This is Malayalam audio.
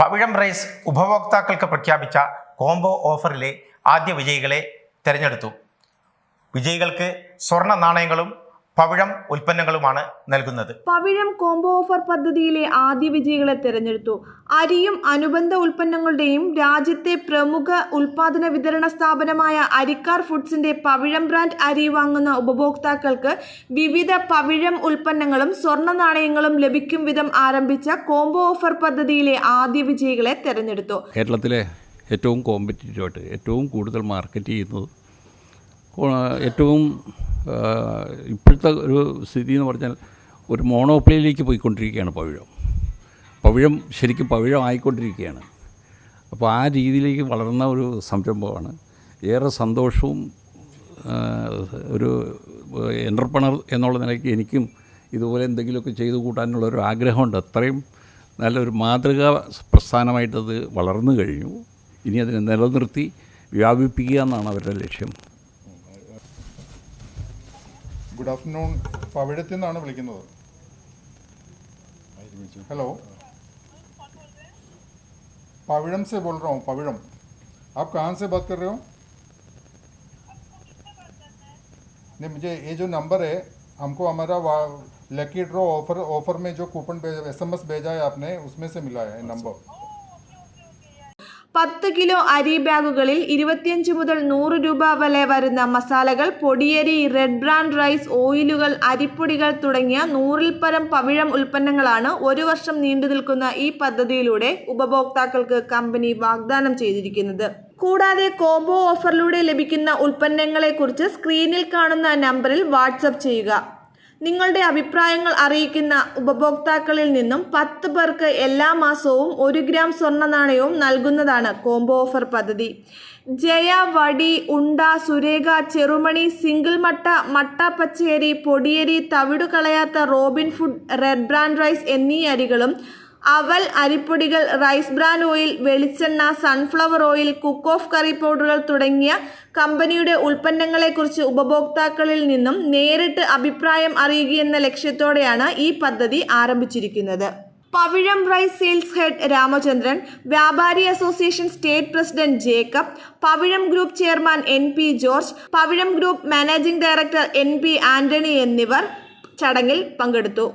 പവിഴം റൈസ് ഉപഭോക്താക്കൾക്ക് പ്രഖ്യാപിച്ച കോംബോ ഓഫറിലെ ആദ്യ വിജയികളെ തിരഞ്ഞെടുത്തു. വിജയികൾക്ക് സ്വർണ നാണയങ്ങളും പവിഴം ഉൽപ്പന്നങ്ങളുമാണ് നൽകുന്നത്. പവിഴം കോംബോ ഓഫർ പദ്ധതിയിലെ ആദ്യ വിജയികളെ തെരഞ്ഞെടുത്തു. അരിയും അനുബന്ധ ഉൽപ്പന്നങ്ങളുടെയും രാജ്യത്തെ പ്രമുഖ ഉൽപാദന വിതരണ സ്ഥാപനമായ അരിക്കാർ ഫുഡ്സിന്റെ പവിഴം ബ്രാൻഡ് അരി വാങ്ങുന്ന ഉപഭോക്താക്കൾക്ക് വിവിധ പവിഴം ഉൽപ്പന്നങ്ങളും സ്വർണ നാണയങ്ങളും ലഭിക്കും വിധം ആരംഭിച്ച കോംബോ ഓഫർ പദ്ധതിയിലെ ആദ്യ വിജയികളെ തെരഞ്ഞെടുത്തു. കേരളത്തിലെ ഏറ്റവും കോമ്പറ്റീറ്റീവായിട്ട് ഏറ്റവും കൂടുതൽ മാർക്കറ്റ് ചെയ്യുന്നത് ഏറ്റവും ഇപ്പോഴത്തെ ഒരു സ്ഥിതി എന്ന് പറഞ്ഞാൽ ഒരു മോണോപ്ലിയിലേക്ക് പോയിക്കൊണ്ടിരിക്കുകയാണ് പവിഴം. പവിഴം ശരിക്കും പവിഴം ആയിക്കൊണ്ടിരിക്കുകയാണ്. അപ്പോൾ ആ രീതിയിലേക്ക് വളർന്ന ഒരു സംരംഭമാണ്. ഏറെ സന്തോഷവും ഒരു എന്റർപ്രണർ എന്നുള്ള നിലയ്ക്ക് എനിക്കും ഇതുപോലെ എന്തെങ്കിലുമൊക്കെ ചെയ്തു കൂട്ടാനുള്ള ഒരു ആഗ്രഹമുണ്ട്. അത്രയും നല്ലൊരു മാതൃകാ പ്രസ്ഥാനമായിട്ടത് വളർന്നു കഴിഞ്ഞു. ഇനി അതിനെ നിലനിർത്തി വ്യാപിപ്പിക്കുക എന്നാണ് അവരുടെ ലക്ഷ്യം. ഗുഡ് ആഫ്റ്റർനൂൺ പവിഴത്തിൽ നിന്നാണ് വിളിക്കുന്നത് हेलो पविड़म से बोल रहा हूँ पविड़म आप कहाँ से बात कर रहे हो नहीं मुझे ये जो नंबर है हमको हमारा लकी ड्रॉ ऑफर ऑफर में जो कूपन एस एम एस भेजा है आपने उसमें से मिला है नंबर പത്ത് കിലോ അരി ബാഗുകളിൽ ഇരുപത്തിയഞ്ച് മുതൽ നൂറ് രൂപ വരെ വരുന്ന മസാലകൾ പൊടിയരി റെഡ് ബ്രാൻഡ് റൈസ് ഓയിലുകൾ അരിപ്പൊടികൾ തുടങ്ങിയ നൂറിൽ പരം പവിഴം ഉൽപ്പന്നങ്ങളാണ് ഒരു വർഷം നീണ്ടു നിൽക്കുന്ന ഈ പദ്ധതിയിലൂടെ ഉപഭോക്താക്കൾക്ക് കമ്പനി വാഗ്ദാനം ചെയ്തിരിക്കുന്നത്. കൂടാതെ കോംബോ ഓഫറിലൂടെ ലഭിക്കുന്ന ഉൽപ്പന്നങ്ങളെക്കുറിച്ച് സ്ക്രീനിൽ കാണുന്ന നമ്പറിൽ വാട്സപ്പ് ചെയ്യുക. നിങ്ങളുടെ അഭിപ്രായങ്ങൾ അറിയിക്കുന്ന ഉപഭോക്താക്കളിൽ നിന്നും പത്ത് പേർക്ക് എല്ലാ മാസവും ഒരു ഗ്രാം സ്വർണ നാണയവും നൽകുന്നതാണ് കോംബോ ഓഫർ പദ്ധതി. ജയ വടി ഉണ്ട സുരേഖ ചെറുമണി സിംഗിൾ മട്ട മട്ട പച്ചയരി പൊടിയരി തവിടു കളയാത്ത Robin food red brand rice എന്നീ അരികളും അവൽ അരിപ്പൊടികൾ റൈസ് ബ്രാൻ ഓയിൽ വെളിച്ചെണ്ണ സൺഫ്ലവർ ഓയിൽ കുക്ക് ഓഫ് കറി പൗഡറുകൾ തുടങ്ങിയ കമ്പനിയുടെ ഉൽപ്പന്നങ്ങളെക്കുറിച്ച് ഉപഭോക്താക്കളിൽ നിന്നും നേരിട്ട് അഭിപ്രായം അറിയുകയെന്ന ലക്ഷ്യത്തോടെയാണ് ഈ പദ്ധതി ആരംഭിച്ചിരിക്കുന്നത്. Pavizham rice sales head Ramachandran Vyapari association state president Jacob Pavizham group chairman N P George Pavizham group managing director N P Antony എന്നിവർ ചടങ്ങിൽ പങ്കെടുത്തു.